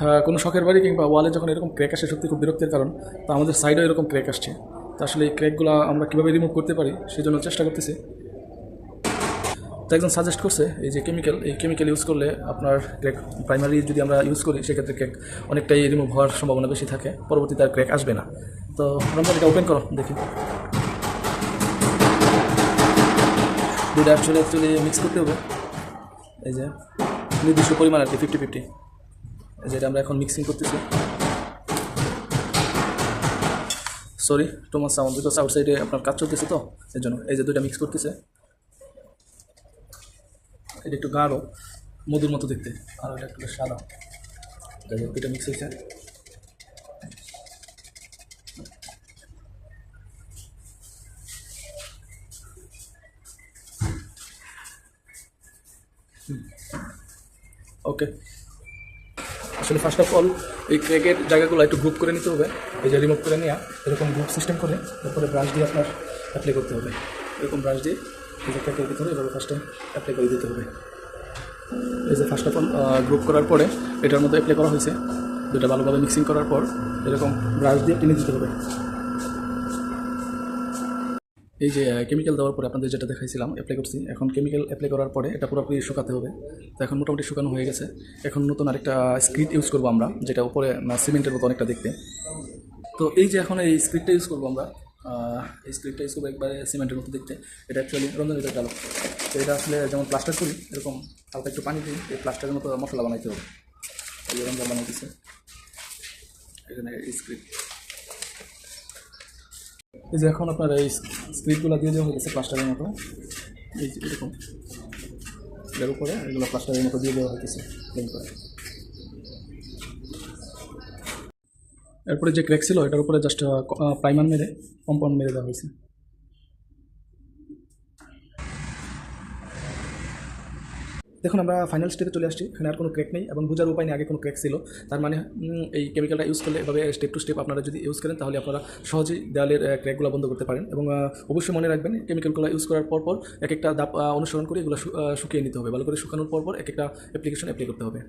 হ্যাঁ, কোনো শখের বাড়ি কিংবা ওয়ালে যখন এরকম ক্র্যাক আসে সত্যি খুব বিরক্তির কারণ তো আমাদের সাইডেও এরকম ক্র্যাক আসছে। তো আসলে এই ক্র্যাকগুলো আমরা কীভাবে রিমুভ করতে পারি সেই জন্য চেষ্টা করতেছি। তো একজন সাজেস্ট করছে এই যে কেমিক্যাল এই কেমিক্যাল ইউজ করলে আপনার ক্র্যাক প্রাইমারি যদি আমরা ইউজ করি সেক্ষেত্রে ক্র্যাক অনেকটাই রিমুভ হওয়ার সম্ভাবনা বেশি থাকে পরবর্তীতে আর ক্র্যাক আসবে না। তো রমজান এটা ওপেন করো দেখি। দুটো অ্যাকচুয়ালি অ্যাকচুয়ালি মিক্স করতে হবে। এই যে নির্দিষ্ট পরিমাণ আর কি ফিফটি ফিফটি যেটা আমরা এখন মিক্সিং করতেছি। সরি তোমার সাউন্ড বিকজ আউটসাইডে আপনার কাজ চলতেছে তো এই জন্য এই যে দুইটা মিক্স করতেছে। এটা একটু গাঢ় মধুর মতো দেখতে আর এটা একটু সাদা। যাই হোক, দুইটা মিক্স হয়েছে। ওকে আসলে ফার্স্ট অফ অল এই ক্রেকের জায়গাগুলো একটু গ্রুপ করে নিতে হবে। এই যে রিমুভ করে নেওয়া এরকম গ্রুপ সিস্টেম করে তারপরে ব্রাশ দিয়ে আপনার অ্যাপ্লাই করতে হবে। এরকম ব্রাশ দিয়ে এই যে ক্র্যাকের ভিতরে এভাবে ফার্স্টে অ্যাপ্লাই করে দিতে হবে। এই যে ফার্স্ট অফ অল গ্রুপ করার পরে এটার মধ্যে অ্যাপ্লাই করা হয়েছে। দুটা ভালোভাবে মিক্সিং করার পর এরকম ব্রাশ দিয়ে টেনে দিতে হবে। এই যে কেমিক্যাল দেওয়ার পরে আপনাদের যেটা দেখাইছিলাম অ্যাপ্লাই করছি। এখন কেমিক্যাল অ্যাপ্লাই করার পরে এটা পুরোপুরি শুকাতে হবে। তো এখন মোটামুটি শুকানো হয়ে গেছে। এখন নতুন আরেকটা স্ক্রিট ইউজ করব আমরা, যেটা উপরে সিমেন্টের মতো অনেকটা দেখতে। তো এই যে এখন এই স্ক্রিপ্টটা ইউজ করব আমরা এই স্ক্রিপ্টটা ইউজ করব একবারে সিমেন্টের মতো দেখতে। এটা অ্যাকচুয়ালি রঞ্জনের আলো তো এটা আসলে যেমন প্লাস্টার করি, এরকম হালকা একটু পানি দিই, এই প্লাস্টারের মতো মশলা বানাইতে হবে। এই রঞ্জন বানাইতেছে এখানে স্ক্রিপ্ট এই যে এখন আপনার এই স্ক্রিপ্টগুলো দিয়ে দেওয়া হয়েছে প্লাস্টারের মতো। এই যে এরকম। এর উপরে এগুলো প্লাস্টারের মতো দিয়ে দেওয়া হয়েছে করে। এরপরে যে ক্র্যাক ছিল, এটার উপরে জাস্ট প্রাইমার মেরে কম্পাউন্ড মেরে দেওয়া হয়েছে দেখুন, আমরা ফাইনাল স্টেপে চলে আসছি। এখানে আর কোনো ক্র্যাক নেই এবং বোঝার উপায় নেই, আগে কোনো ক্র্যাক ছিল। তার মানে এই কেমিক্যালটা ইউজ করলে এভাবে স্টেপ টু স্টেপ আপনারা যদি ইউজ করেন, তাহলে আপনারা সহজেই দেওয়ালের ক্র্যাকগুলো বন্ধ করতে পারেন এবং অবশ্যই মনে রাখবেন কেমিক্যালগুলো ইউজ করার পর পর এক একটা দাপ অনুসরণ করে এগুলো শুকিয়ে নিতে হবে। ভালো করে শুকানোর পর পর এক একটা অ্যাপ্লিকেশন অ্যাপ্লাই করতে হবে।